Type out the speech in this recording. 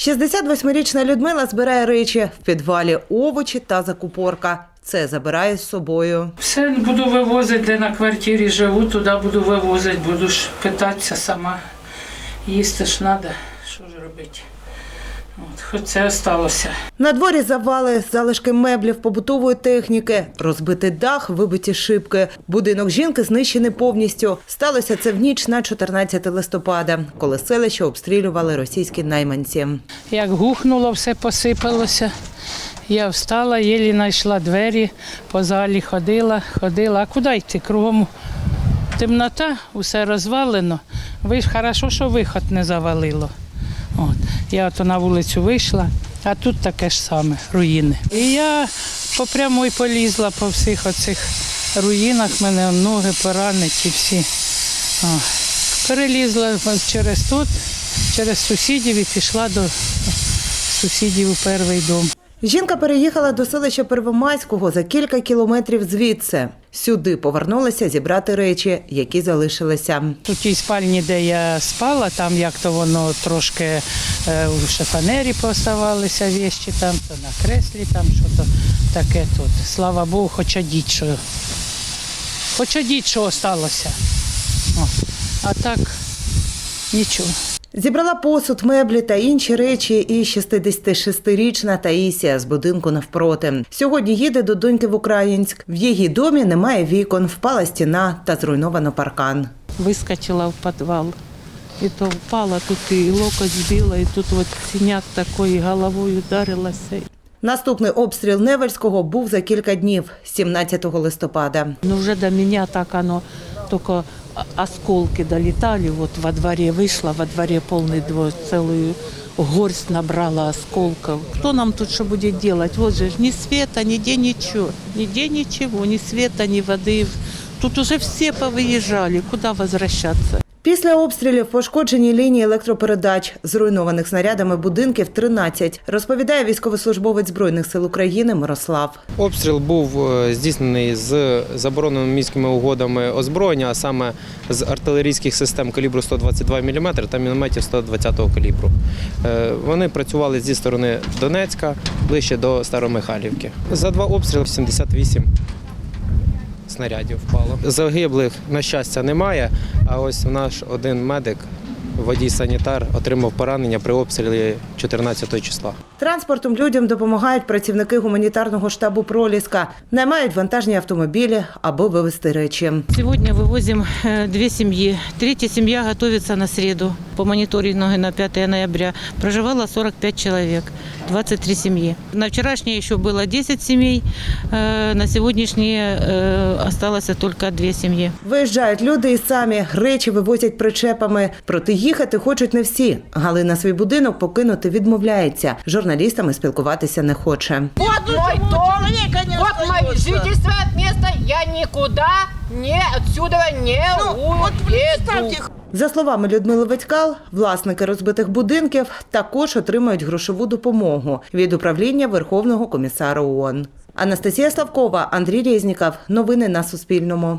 68-річна Людмила збирає речі в підвалі овочі та закупорка. Це забирає з собою. Все буду вивозити, де на квартирі живу, туди буду вивозити, буду ж питатися сама. Їсти ж треба, що ж робити. От, хоч це сталося. На дворі завали, залишки меблів, побутової техніки, розбитий дах, вибиті шибки. Будинок жінки знищений повністю. Сталося це в ніч на 14 листопада, коли селище обстрілювали російські найманці. Як гухнуло, все посипалося. Я встала, єлі знайшла двері, по залі ходила, ходила. А куди йти? Кругом темнота, усе розвалено. Ви ж хорошо, що виход не завалило. От. Я ото на вулицю вийшла, а тут таке ж саме руїни. І я по прямой полізла по всіх оцих руїнах, мене ноги поранені всі. О. Перелізла через тут, через сусідів і пішла до сусідів у перший дом. Жінка переїхала до селища Первомайського за кілька кілометрів звідси. Сюди повернулася зібрати речі, які залишилися. У тій спальні, де я спала, там як то воно трошки е, у шифонері поставалися вещі, там то на креслі, там що то таке тут. Слава Богу, хоч одіть, що хоч осталося. О. А так нічого. Зібрала посуд, меблі та інші речі і 66-річна Таїсія з будинку навпроти. Сьогодні їде до доньки в Українськ. В її домі немає вікон, впала стіна та зруйновано паркан. Выскочила в подвал. И то упала, тут и локоть сбила, и тут вот синяк такой, и головой ударилась. Наступний обстріл Невельського був за кілька днів, 17 листопада. Но уже до меня так оно, только о- осколки долетали. Вот во дворе вышла, во дворе полный двор, целую горсть набрала осколков. Кто нам тут что будет делать? Вот же ж ни света, нигде ничего. Нигде ничего, ни света, ни воды. Тут уже все повыезжали. Куда возвращаться? Після обстрілів пошкоджені лінії електропередач, зруйнованих снарядами будинків 13, розповідає військовослужбовець Збройних сил України Мирослав. Обстріл був е, здійснений з забороненими міськими угодами озброєння, а саме з артилерійських систем калібру 122 мм та мінометів 120 калібру. Е, Вони працювали зі сторони Донецька, ближче до Старомихайлівки. За два обстріли 78 снарядів впало. Загиблих, на щастя, немає. А ось наш один медик, водій-санітар, отримав поранення при обстрілі 14 числа. Транспортом людям допомагають працівники гуманітарного штабу Проліска, наймають вантажні автомобілі, аби вивезти речі. Сегодня вывозим э, две семьи. Третья семья готовится на среду По мониторингу на 5 ноября проживало 45 человек, 23 семьи. На вчерашнее еще было 10 семей, э, на сегодняшнее э, осталось только две семьи. Виїжджають люди і самі речі вивозять причепами. Проте їхати хочуть не всі. Галина свій будинок покинути відмовляється. З Журналістами спілкуватися не хоче. Вот мой дом, вот мои свидетельства от места, я никуда не отсюда не уеду. За словами Людмили Ведькал, власники розбитих будинків також отримають грошову допомогу від управління Верховного комісара ООН. Анастасія Славкова, Андрій Резніков. Новини на Суспільному.